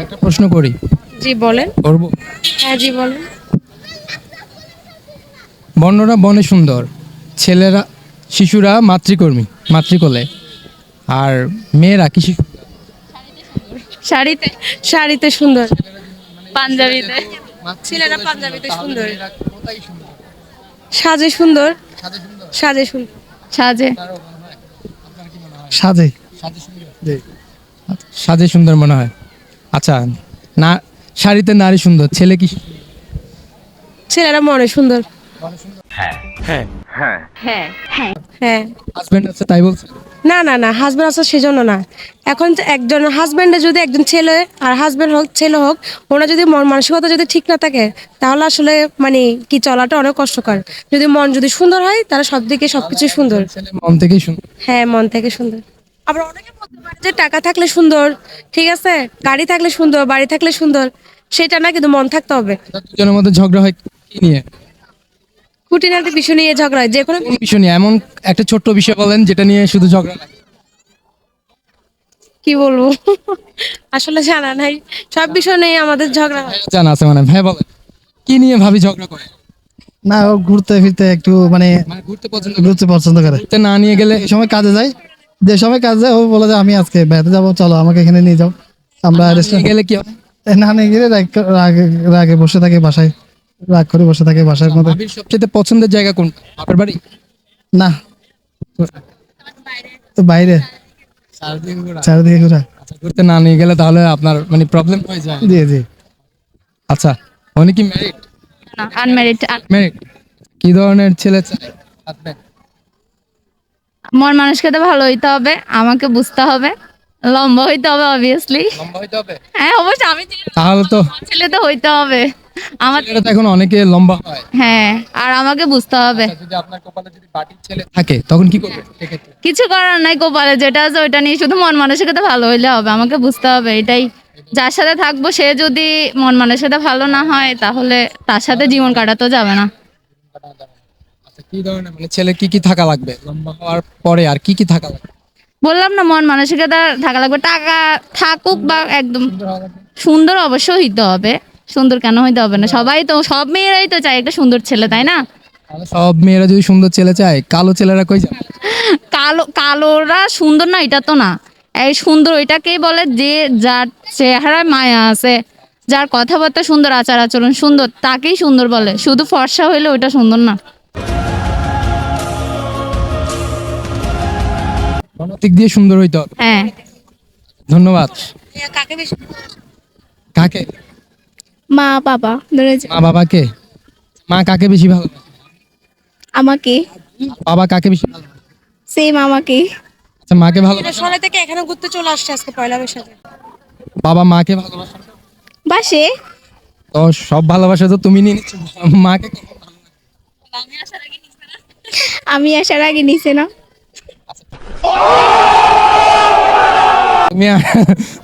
একটা প্রশ্ন করি। জি বলেন। করব হ্যাঁ জি বলেন। বর্ণরা বনে সুন্দর ছেলেরা শিশুরা মাতৃকর্মী মাতৃকলে আর মেয়েরা কৃষি শাড়িতে শাড়িতে সুন্দর। পাঞ্জাবিতে। ছেলেরা পাঞ্জাবিতে সুন্দর। সাজে সুন্দর। সাজে সুন্দর সাজে। সাজে। সাজে সুন্দর মনে হয়। আচ্ছা না শাড়িতে নারী সুন্দর ছেলে কি ছেলেরা মনে সুন্দর। হ্যাঁ। হ্যাঁ। হাজবেন্ড আছে তাই বলছে? না না না হাজব্যান্ড আছে সেজন্য না। এখন একজন হাজব্যান্ডে যদি একজন ছেলে আর হাজব্যান্ড হোক ছেলে হোক ওনার যদি মন মানসিকতা যদি ঠিক না থাকে তাহলে আসলে মানে কি চলাটা অনেক কষ্টকর। যদি মন যদি সুন্দর হয় তাহলে সব দিকে সবকিছু সুন্দর। মন থেকেই সুন্দর। হ্যাঁ মন থেকে সুন্দর। আবার অনেকে বলতে পারে যে টাকা থাকলে সুন্দর ঠিক আছে? গাড়ি থাকলে সুন্দর বাড়ি থাকলে সুন্দর সেটা না কিন্তু মন থাকতে হবে। দুজনের মধ্যে ঝগড়া হয় কি নিয়ে? খুঁটিনাটি বিষয় নিয়ে ঝগড়া হয় যে কোনো কোন বিষয় নিয়ে? এমন একটা ছোট্ট বিষয় বলেন যেটা নিয়ে শুধু ঝগড়া লাগে। কি বলব? আসলে জানা নাই। সব বিষয় নিয়ে আমাদের ঝগড়া হয়। জানা আছে মানে ভাই বলেন কি নিয়ে ভাবি ঝগড়া করে? না ও ঘুরতে ফিরতে একটু মানে মানে ঘুরতে পছন্দ ঘুরতে পছন্দ করে। ঘুরতে না নিয়ে গেলে এই সময় কাজে যায়? যে সময় কাজ যায় ও বলে যে আমি আজকে বেড়াতে যাব চলো আমাকে এখানে নিয়ে যাও। আমরা রেস্টুরেন্ট গেলে কি না নিয়ে গেলে রাগে রাগে বসে থাকে বাসায় রাগ করে বসে থাকে বাসার মধ্যে। ভাবির সবচেয়ে পছন্দের জায়গা কোনটা বাপের বাড়ি? না। তো বাইরে। চারিদিকে ঘোরা। আচ্ছা, ঘুরতে না নিয়ে গেলে তাহলে আপনার মানে প্রবলেম হয়ে যায়। জি জি। আচ্ছা উনি কি ম্যারিড আনম্যারিড ম্যারিড কি ধরনের ছেলে চাই? মন মানুষকে তো ভালো হইতে হবে আমাকে বুঝতে হবে লম্বা হইতে হবে অবভিয়াসলি হ্যাঁ অবশ্যই আমি তাহলে তো ছেলে তো হইতে হবে। আমার তো এখন অনেকে লম্বা হয়। হ্যাঁ আর আমাকে বুঝতে হবে। আচ্ছা, যদি আপনার কপালে যদি বাটির ছেলে থাকে তখন কি করবে কিছু করার নাই কপালে যেটা আছে ওইটা নিয়ে শুধু মন মানসিকতা ভালো হইলে হবে আমাকে বুঝতে হবে এটাই। যার সাথে থাকব সে যদি মন মানুষের সাথে ভালো না হয় তাহলে তার সাথে জীবন কাটাতেও যাবে না। কি ধরনের মানে ছেলে কি কি থাকা লাগবে? লম্বা হওয়ার পরে আর কি কি থাকা লাগবে? বললাম না মন মানসিকতা থাকা লাগবে। টাকা থাকুক বা একদম সুন্দর অবশ্যই হইতে হবে। সুন্দর কেন হইতে হবে না? সবাই তো সব মেয়েরাই তো চায় একটা সুন্দর ছেলে তাই না? সব মেয়েরা যদি সুন্দর ছেলে চায় কালো ছেলেরা কই যাবে? কালো কালোরা সুন্দর না এটা তো না। এই সুন্দর ওইটাকেই বলে যে যার চেহারায় মায়া আছে যার কথাবার্তা সুন্দর আচার আচরণ সুন্দর তাকেই সুন্দর বলে। শুধু ফর্সা হইলে ওইটা সুন্দর না। দিক দিয়ে সুন্দর হইতে। হবে হ্যাঁ। ধন্যবাদ। কাকে বেশি কাকে? মা বাবা ধরে মা বাবাকে? মা কাকে বেশি ভালো আমাকে। বাবা কাকে বেশি ভালো সেম আমাকে। আচ্ছা মাকে ভালো থেকে এখানে ঘুরতে চলে আসছে আজকে পয়লা বৈশাখে। বাবা মাকে ভালোবাসে? বাসে তো সব ভালোবাসা তো তুমি নিয়ে নিচ্ছ। মাকে কখন ভালো লাগে? আমি আসার আগে নিছে না। তুমি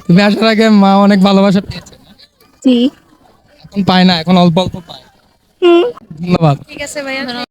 তুমি আসার আগে মা অনেক ভালোবাসা পেয়েছে। জি। এখন পায় না এখন অল্প অল্প পায়। ধন্যবাদ। ঠিক আছে ভাইয়া।